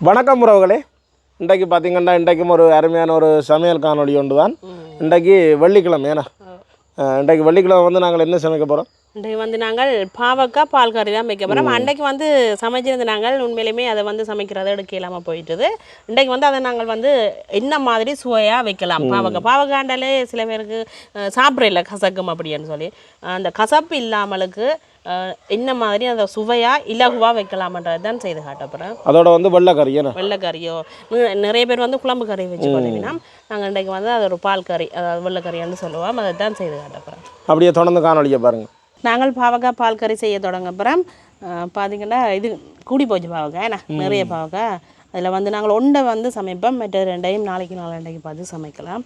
வணக்கம் உறவுகளே. இன்றைக்கு பார்த்தீங்கன்னா இன்றைக்கும் ஒரு அருமையான ஒரு சமையல் காணொளி ஒன்று தான் இன்றைக்கு வெள்ளிக்கிழமை ஏன்னா? இன்றைக்கு வெள்ளிக்கிழமை வந்து நாங்கள் என்ன சமைக்க போகிறோம் இன்றைக்கு வந்து நாங்கள் பாவக்காய் பால் கறி தான் வைக்க போகிறோம் அன்றைக்கு வந்து சமைச்சிருந்த நாங்கள் உண்மையிலுமே அதை வந்து சமைக்கிறத எடுக்க இல்லாமல் போயிட்டுது. இன்றைக்கு வந்து அதை நாங்கள் வந்து என்ன மாதிரி சுவையாக வைக்கலாம்? பாவக்காய் பாவக்காண்டாலே சில பேருக்கு அஹ், சாப்பிடல கசக்கும் அப்படின்னு சொல்லி. அந்த கசப்பு இல்லாமலுக்கு என்ன மாதிரி அந்த சுவையாக இலகுவாக வைக்கலாமன்றது தான் செய்து காட்ட போகிறேன் அதோட வந்து வெள்ளைக்கறி ஏன்னா வெள்ளைக்கறியோ நி- நிறைய பேர் வந்து குழம்பு கறி வச்சு பண்ணுவீங்கன்னா நாங்கள் இன்றைக்கு வந்து அது ஒரு பால் கறி அதாவது வெள்ளைக்கறின்னு சொல்லுவோம். அதை தான் செய்து காட்ட போகிறோம் அப்படியே தொடர்ந்து காணொளியை பாருங்கள் நாங்கள் பாவக்காய் பால் கறி செய்ய தொடங்க அப்புறம் பார்த்தீங்கன்னா இது கூடி போச்சு பாவக்காய் என்ன? நிறைய பாவக்காய். அதில் வந்து நாங்கள் ஒன்றை வந்து சமைப்போம். மற்ற ரெண்டையும் நாளைக்கு நாளைக்கு பார்த்து சமைக்கலாம்.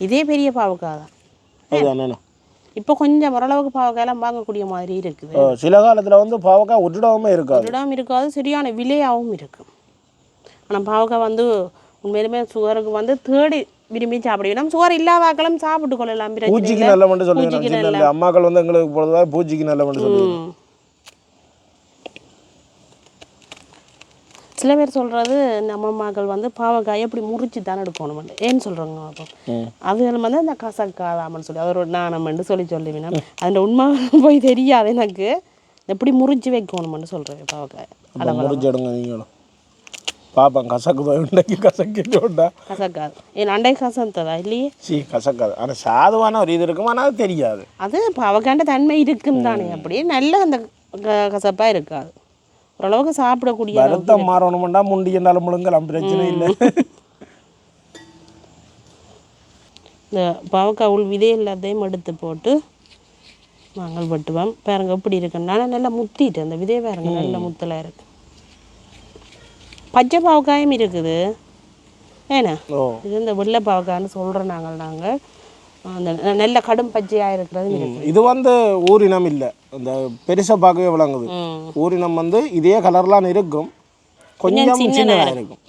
இதே பெரிய பாவக்காய் தான். இப்போ கொஞ்சம் ஓரளவுக்கு பாவக்காயெல்லாம் வாங்கக்கூடிய மாதிரி இருக்குது. சில காலத்தில் வந்து பாவக்காய் ஒட்டிடாமே இருக்காது. இடம் இருக்காது சரியான விலையாகவும் இருக்கும். ஆனால் பாவக்காய் வந்து உண்மையிலுமே சுகருக்கு வந்து தேடி விரும்பி சாப்பிடுவோம் சுகர் இல்லாதாக்களும் சாப்பிட்டு கொள்ளலாம் இல்லை. நல்ல மட்டும் சொல்லுங்க அம்மாக்கள் வந்து எங்களுக்கு பொழுதுவா பூச்சிக்கு நல்ல மட்டும் சொல்லுங்க சில பேர் சொல்கிறது நம்ம மகள் வந்து பாவக்காயை எப்படி முறிச்சு தானே எடுக்கணும் ஏன்னு சொல்கிறாங்க அப்போ. அது வந்து அந்த கசக்காதாமன்னு சொல்லி அது ஒரு நாணம்னு சொல்லி சொல்லுவீங்க அதில் உண்மை போய் தெரியாது எனக்கு. எப்படி முறிச்சு வைக்கணும்னு சொல்கிறேன் பாவக்காய். முறிச்சு எடுங்க நீங்களும். பாப்பேன் கசக்குதோ இன்றைக்கு கசக்கிட்டோண்டா கசக்காது. என் அண்டை கசந்ததா இல்லையே? சீ கசக்காது. ஆனால் சாதுவான ஒரு இது இருக்கும்? ஆனால் அது தெரியாது. அது பாவக்காண்ட தன்மை இருக்கும் தானே அப்படி நல்ல அந்த க- கசப்பா இருக்காது. ஓரளவுக்கு சாப்பிடக்கூடிய வருத்தம் மாறணுமெண்டா முண்டி என்றாலும் முழுங்கலாம் பிரச்சனை இல்லை. இந்த பாவக்காய் உள் விதை எல்லாத்தையும் எடுத்து போட்டு நாங்கள் வெட்டுவோம். பாருங்க எப்படி இருக்குன்னா நல்லா முத்திட்டு அந்த விதை பாருங்க நல்ல முத்தலாக இருக்கு. பச்சை பாவக்காயும் இருக்குது. ஏன்னா இது இந்த வெள்ளை பாவக்காய்னு சொல்கிறோம் நாங்கள் நாங்கள். அந்த நல்ல கடும் பச்சையாக இருக்கிறது இருக்கு இது வந்து ஊரினம் இல்லை. இந்த பெருசா பார்க்கவே விளங்குது. ஊரினம் வந்து இதே கலர்லாம் இருக்கும். கொஞ்சம் சின்னதாக இருக்கும்.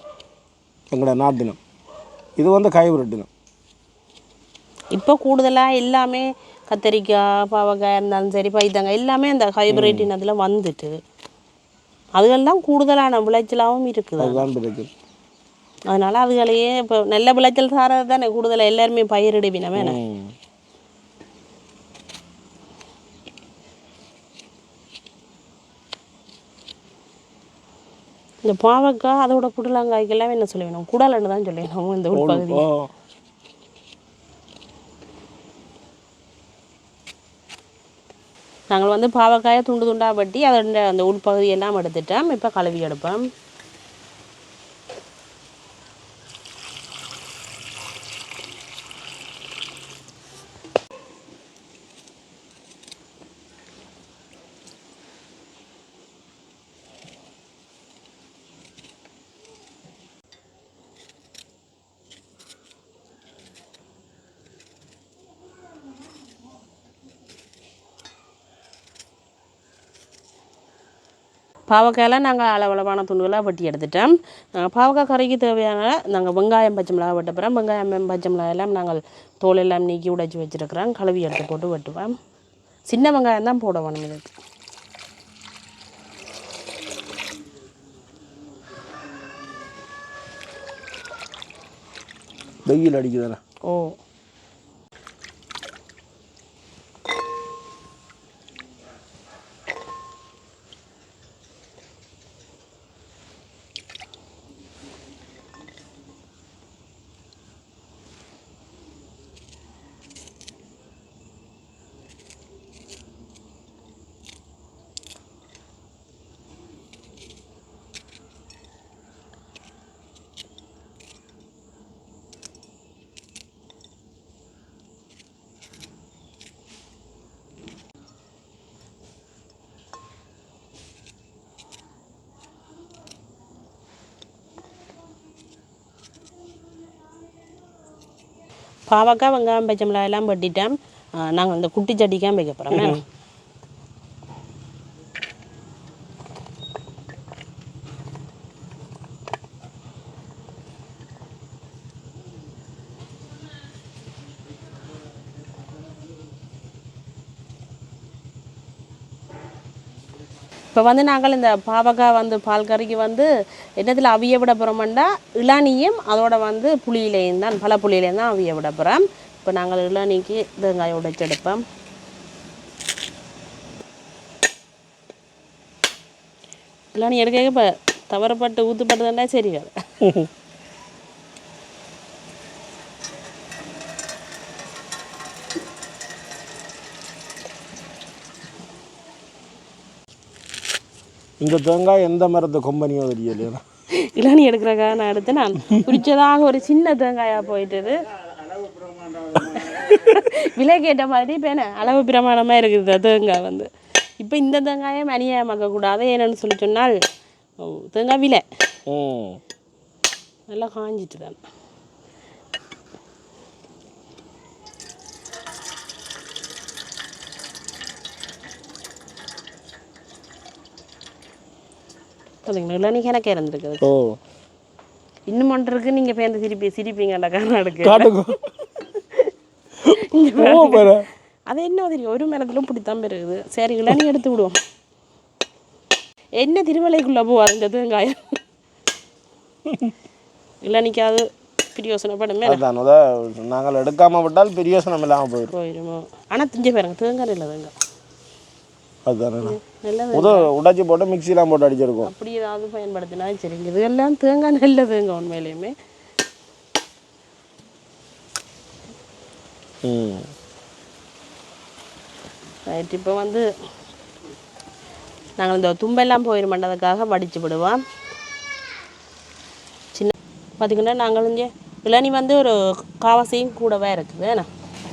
எங்களோட நாட்டினம் இது வந்து கைவிரட்டினம் இப்போ கூடுதலாக எல்லாமே கத்தரிக்காய் பாவக்காய் இருந்தாலும் சரி பைத்தங்காய் எல்லாமே அந்த ஹைபிரிட் இனத்தில் வந்துட்டு அதுகள்லாம் கூடுதலான விளைச்சலாகவும் இருக்குது அதனால அதுகளையே இப்போ நல்ல விளைச்சல் சாரது தானே கூடுதலாக எல்லாருமே பயிரிடுவினமே ம். இந்த பாவக்காய் அதோட புடலங்காய்க்கெல்லாம் என்ன சொல்லுவேணும் குடலன்னு தான் சொல்லுவேணும் இந்த உட்பகுதி நாங்கள் வந்து பாவக்காயை துண்டு துண்டாக வெட்டி அதோட அந்த உள்பகுதியெல்லாம் எடுத்துட்டோம். இப்போ கழுவி எடுப்போம். பாவக்காயெல்லாம் நாங்கள் அளவளவான துண்டுகளாக வெட்டி எடுத்துட்டோம். அஹ் பாவக்காய் கறிக்கு தேவையான நாங்கள் வெங்காயம் பச்சை மிளகா வெட்ட போகிறோம் வெங்காயம் பச்சை மிளகாய் எல்லாம் நாங்கள் தோல் எல்லாம் நீக்கி உடைச்சி வச்சுருக்கிறோம். கழுவி எடுத்து போட்டு வெட்டுவோம். சின்ன வெங்காயம் தான் போட வேணும் இதுக்கு. வெயில் அடிக்குதானே ஓ. பாவக்காய் வெங்காயம் பச்சை மிளகாய் எல்லாம் வெட்டிட்டோம் நாங்கள் இந்த குட்டி சட்டிக்காக வைக்க போகிறோம் இப்போ வந்து நாங்கள் இந்த பாவக்காய் வந்து பால் கறிக்கு வந்து என்னத்தில் அவிய விட போகிறோம்னா இளநியும் அதோட வந்து புளியிலையும் தான் பல புளியிலையும் தான் அவிய விட போகிறோம் இப்போ நாங்கள் இளநிக்கு தேங்காய் உடைச்செடுப்போம் இளநி எடுக்க இப்போ தவறப்பட்டு ஊற்றுப்பட்டதுன்னா சரி வேறு இந்த தேங்காய் எந்த மரத்து கொம்பனியோ தெரியலையா. இளநி எடுக்கிறக்காக நான் எடுத்து நான் பிடிச்சதாக ஒரு சின்ன தேங்காயாக போயிட்டது. விலை கேட்ட மாதிரி இப்போ என்ன? அளவு பிரமாணமாக இருக்குது தேங்காய் வந்து. இப்போ இந்த தேங்காயை மணியமாக்கக்கூடாது ஏன்னு சொல்லி சொன்னால் தேங்காய் விலை. நல்லா காஞ்சிட்டு தான். பார்த்தீங்களா இளநி கிணக்க இருந்திருக்குது ஓ. இன்னும் ஒன்று இருக்கு நீங்கள் பேருந்து சிரிப்பி சிரிப்பீங்கடா கர்நாடகு காட்டுங்க. ஓ பாரு அது என்ன தெரியும்? ஒரு மரத்துல பிடித்தான் இருக்குது சரி இளநி எடுத்து விடுவோம் என்ன திருமலைக்குள்ளே போவாது இந்த தேங்காயம் இளநிக்காது பிரியோசனப்படுமே அதான் அத நாங்கள் எடுக்காம விட்டால் பிரியோசனம் இல்லாமல் போயிடும். போயிடுமோ ஆனால் திஞ்ச பாருங்க தேங்காய் இல்லை தேங்காய். அதுதானே முத உடைச்சி போட்டு மிக்சிலாம் போட்டு அடிச்சிருக்கோம். அப்படி ஏதாவது பயன்படுத்தினா சரிங்க இதெல்லாம் தேங்காய் நல்ல தேங்காய் உண்மையிலையுமே. ரைட் இப்போ வந்து நாங்கள் இந்த தும்பெல்லாம் போயிடுமாண்டதுக்காக வடிச்சு விடுவோம். சின்ன பார்த்திங்கன்னா நாங்கள் இங்கே இளநி வந்து ஒரு காவாசியும் கூடவே இருக்குது என்ன?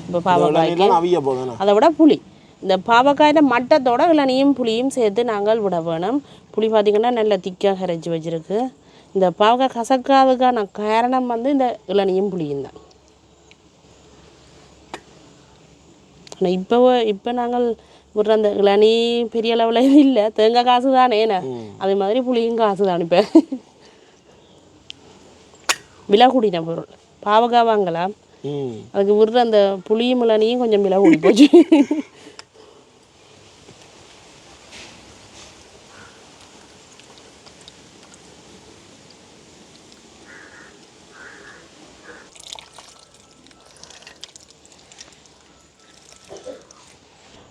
இப்போ பாவக்காய்க்கு. அதை விட புளி. இந்த பாவக்காயில் மட்டத்தோட இளநியும் புளியும் சேர்த்து நாங்கள் விட வேணும். புளி பார்த்திங்கன்னா நல்ல திக்காக கரைச்சி வச்சிருக்கு. இந்த பாவக்காய் கசக்காதுக்கான காரணம் வந்து இந்த இளநியும் புளியும் தான். ஆனால் இப்போ இப்போ நாங்கள் விடுற அந்த இளநீ பெரிய அளவில் இல்லை. தேங்காய் காசு தானே என்ன? அதே மாதிரி புளியும் காசு தான் இப்போ. விலை கூடின பொருள். பாவக்காய் வாங்கலாம். அதுக்கு விடுற அந்த புளியும் இளநியும் கொஞ்சம் விலை கூடி போச்சு.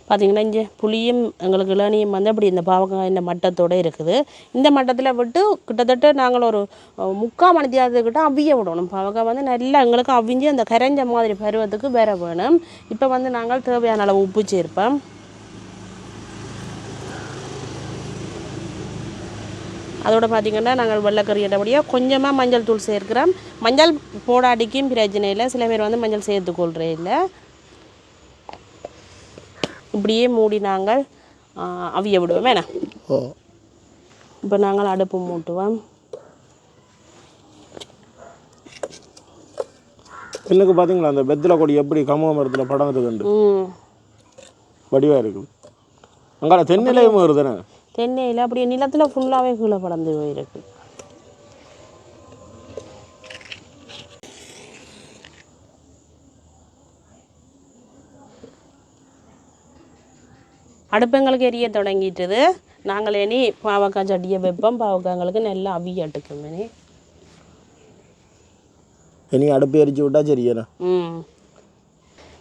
பார்த்திங்கன்னா இங்கே புளியும் எங்களுக்கு இளநியும் வந்து அப்படி இந்த பாவக்காய் இந்த மட்டத்தோடு இருக்குது. இந்த மட்டத்தில் விட்டு கிட்டத்தட்ட நாங்கள் ஒரு முக்கால் மணித்தியாதத்துக்கிட்ட அவிய விடணும். பாவக்காய் வந்து நல்லா எங்களுக்கு அவிஞ்சு அந்த கரைஞ்ச மாதிரி பருவத்துக்கு வேற வேணும். இப்போ வந்து நாங்கள் தேவையான அளவு உப்பு சேர்ப்போம். அதோட பார்த்திங்கன்னா நாங்கள் வெள்ளைக்கறி இடபடியாக கொஞ்சமாக மஞ்சள் தூள் சேர்க்கிறோம். மஞ்சள் போடாடிக்கும் பிரச்சனை இல்லை. சில பேர் வந்து மஞ்சள் சேர்த்துக்கொள்கிறே இல்லை. இப்படியே மூடி நாங்கள் அவிய விடுவோம். வேணாம் ஓ. இப்போ நாங்கள் அடுப்பு மூட்டுவோம். பின்னுக்கு பார்த்தீங்களா அந்த வெத்தில கொடி எப்படி கமுக மரத்தில் படம் இருக்குண்டு வடிவாக இருக்குது அங்கே தென்னிலையும் வருதுண்ணே தென்னையில் அப்படியே நிலத்தில் ஃபுல்லாகவே கீழே படர்ந்து போயிருக்கு. அடுப்பு எங்களுக்கு எரிய தொடங்கிட்டுது. நாங்கள் இனி பாவக்காய் சட்டியை வைப்போம். பாவக்காய்ங்களுக்கு நல்லா அவியாட்டுக்கும் இனி. இனி அடுப்பு எரிச்சு விட்டா சரியாண்ணே ம்.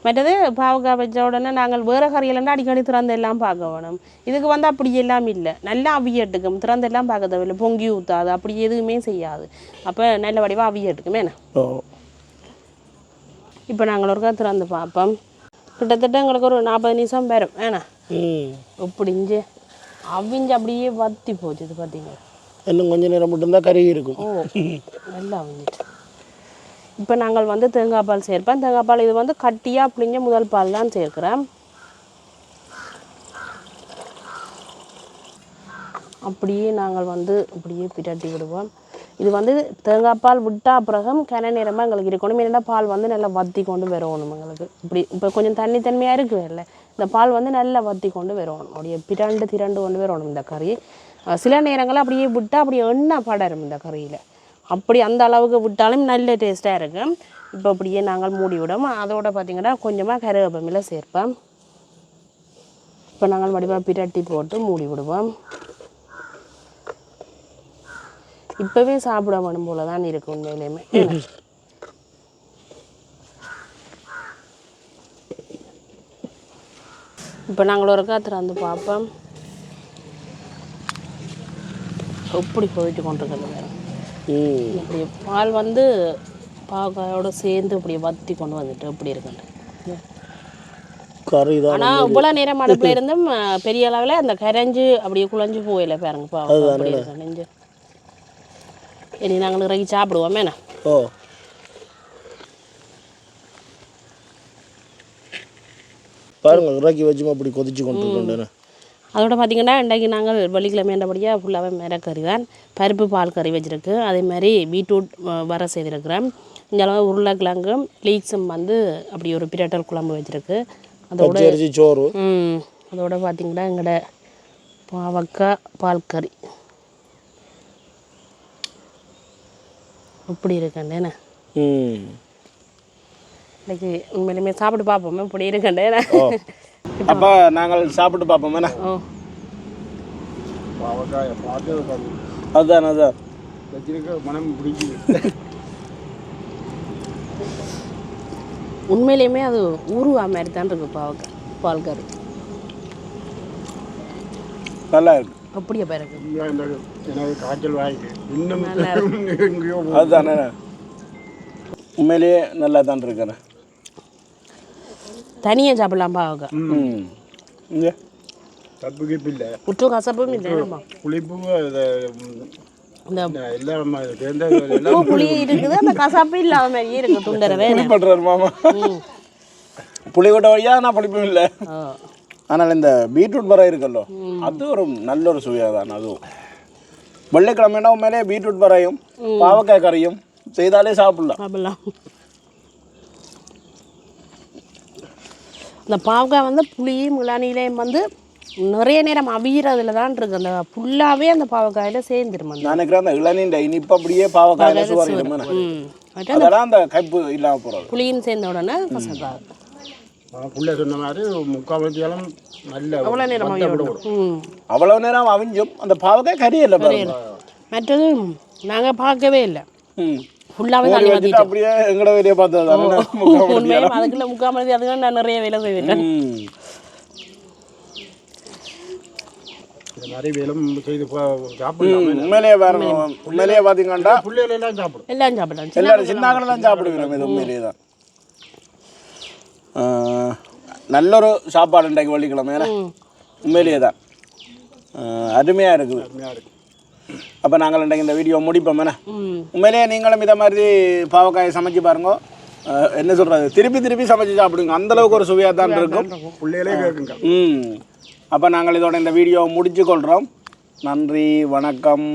மற்றது பாவக்காய் வச்ச உடனே நாங்கள் வேறு கறியிலன்னா அடிக்கடி திறந்து எல்லாம் பார்க்க வேணும். இதுக்கு வந்து அப்படி எல்லாம் இல்லை. நல்லா அவியட்டுக்கும் திறந்து எல்லாம் பார்க்க தேவையில்லை. பொங்கி ஊற்றாது அப்படி எதுவுமே செய்யாது. அப்போ நல்ல வடிவாக அவியட்டுக்குமே என்ன? ஓ. இப்போ நாங்கள் ஒருக்கா திறந்து பார்ப்போம். கிட்டத்தட்ட எங்களுக்கு ஒரு நாற்பது நிமிஷம் வரும். ஏன்னா ம். இப்படிஞ்சு அவிஞ்சு அப்படியே வத்தி போச்சு இது பார்த்தீங்களா இன்னும் கொஞ்ச நேரம் மட்டும்தான் கருகி இருக்கும். ஓ நல்லா அவிஞ்சிட்டு இப்போ நாங்கள் வந்து தேங்காய் பால் சேர்ப்போம் தேங்காய் பால் இது வந்து கட்டியாக புளிஞ்ச முதல் பால் தான் சேர்க்குறேன். அப்படியே நாங்கள் வந்து இப்படியே பிரட்டி விடுவோம். இது வந்து தேங்காய் பால் விட்டா பிறகும் கன நேரமாக எங்களுக்கு இருக்கணும். இல்லைன்னா பால் வந்து நல்லா வத்தி கொண்டு வரணும் எங்களுக்கு. இப்படி இப்போ கொஞ்சம் தண்ணி தன்மையாக இருக்குது இல்லை இந்த பால் வந்து நல்லா வத்தி கொண்டு வரணும். அப்படியே பிரண்டு திரண்டு கொண்டு வரணும் இந்த கறி. சில நேரங்களில் அப்படியே விட்டால் அப்படியே எண்ணெய் படரும் இந்த கறியில். அப்படி அந்த அளவுக்கு விட்டாலும் நல்ல டேஸ்ட்டாக இருக்கும். இப்போ அப்படியே நாங்கள் மூடி விடும் அதோட பார்த்திங்கன்னா கொஞ்சமாக கருவேப்பமில சேர்ப்போம். இப்போ நாங்கள் மடிவாக பிரட்டி போட்டு மூடி விடுவோம் இப்போவே சாப்பிட வேணும் போல தான் இருக்கு உண்மையிலேயுமே. இப்போ நாங்கள் ஒரு காத்திர வந்து பார்ப்போம் எப்படி போயிட்டு கொண்டிருக்கிறது இப்படி பால் வந்து பாவக்காயோட சேர்ந்து இப்படி வத்தி கொண்டு வந்துட்டு இப்படி இருக்குண்டு. கறி தான் ஆனால் இவ்வளோ நேரம் அடுப்பில் இருந்தும் பெரிய அளவில் அந்த கரைஞ்சு அப்படியே குழஞ்சு போயில பாருங்க பாவக்காய் அப்படி இருக்கு நெஞ்சு. இனி நாங்கள் இறக்கி சாப்பிடுவோம் என்ன ஓ பாருங்க இறக்கி வச்சுமா அப்படி கொதிச்சு கொண்டு இருக்கேன் அதோட பார்த்தீங்கன்னா இன்றைக்கு நாங்கள் வெள்ளிக்கிழமை என்றபடியாக ஃபுல்லாகவே மிரக்கறி தான் பருப்பு பால் கறி வச்சுருக்கு அதே மாதிரி பீட்ரூட் வர செய்திருக்கிறேன் இந்த அளவு உருளைக்கிழங்கும் லீக்ஸும் வந்து அப்படி ஒரு பிரட்டல் குழம்பு வச்சுருக்கு அதோட சோறு அதோட பார்த்தீங்கன்னா எங்களோட பாவக்காய் பால் கறி இப்படி இருக்கண்டேண்ணே ம். இன்னைக்கு உண்மையிலுமே சாப்பிட்டு பார்ப்போமே இப்படி இருக்கண்டேண்ணே அப்போ நாங்கள் சாப்பிட்டு பார்ப்போம் என்ன ஓ. பாவக்காயை பார்த்து அதுதான் அதுதான் மனம் பிடிக்குது உண்மையிலேயுமே அது ஊறுவா மாதிரி தான் இருக்கு பாவக்காய் பால் கறி நல்லா இருக்கு. அப்படியே பிறகு எனக்கு காய்ச்சல் வாய்க்கு. இன்னும் எங்கேயோ போ- அதுதானே. உண்மையிலேயே நல்லா தான் இருக்கிறேன். தனியாக சாப்பிடலாம் பாவக்காய் ம். இங்கே? தப்பு கிப்பு இல்லை. உற்று கசப்பும் இந்த புளி இருக்குது அந்த கசப்பு இல்லாத மாதிரியே இருக்கு துண்டரவே புளி பண்ணுறாரு மாமா. புளி கொட்ட வழியா நான் புளிப்பும் இல்லை. ஆனால் இந்த பீட்ரூட் பறை இருக்கல்லோ அது ஒரு நல்ல ஒரு சுவையாக தான் அதுவும் வெள்ளிக்கிழமைனா உண்மையிலே பீட்ரூட் பறையும் பாவக்காய் கறியும் செய்தாலே சாப்பிடலாம். சாப்பிடலாம். இந்த பாவக்காய் வந்து புளியும் இளநீரையும் வந்து நிறைய நேரம் அவியறதுல தான் இருக்கு. அந்த ஃபுல்லாகவே அந்த பாவக்காயில சேர்ந்துரும் நான் நினைக்கிறேன் அந்த இளநீண்ட இனிப்பு அப்படியே பாவக்காயில சுவாரிடும். அதெல்லாம் அந்த கைப்பு இல்லாமல் போகிறது புளியும் சேர்ந்த உடனே கசக்காது புள்ள சொன்ன மாதிரி முக்கால் மணித்தியாலும் நல்ல அவ்வளோ நேரம் அவ்வளவு நேரம் அவிஞ்சும் அந்த பாவக்காய் கறியில்லை பாருங்க மற்றது நாங்கள் பார்க்கவே இல்லை ம் ஃபுல்லாகவே தண்ணி வச்சுட்டு ஊற்றிட்டோம் அப்படியே எங்கட வேலையை பார்த்தது தானே முக்கால் மணி உண்மையிலும் அதுக்குள்ள முக்கால் மணி அதுக்கு நான் நிறைய வேலை செய்வேன் ம். இந்த மாதிரி வேலும் செய்து பா- சாப்பிடலாம் உண்மையிலேயே வேற உண்மையிலேயே பார்த்தீங்கன்னா பிள்ளைகள் எல்லாம் சாப்பிடும் எல்லாம் சாப்பிடலாம் சின்ன எல்லாரும் சின்னாக்கள் தான் சாப்பிடுவோம் இது உண்மையிலேயே தான் நல்ல ஒரு சாப்பாடு இன்றைக்கு வெள்ளிக்கிழமை ஏன்னா உண்மையிலேயே தான். அருமையாக இருக்குது. அருமையா இருக்கு அப்போ நாங்கள் இன்றைக்கு இந்த வீடியோ முடிப்போம் என்ன உண்மையிலேயே நீங்களும் இதை மாதிரி பாவக்காயை சமைச்சு பாருங்க. என்ன சொல்கிறது திருப்பி திருப்பி சமைச்சு சாப்பிடுங்க. அந்த அளவுக்கு ஒரு சுவையாக தான் இருக்கும். ம். அப்போ நாங்கள் இதோட இந்த வீடியோவை முடிச்சு கொள்கிறோம் நன்றி வணக்கம்.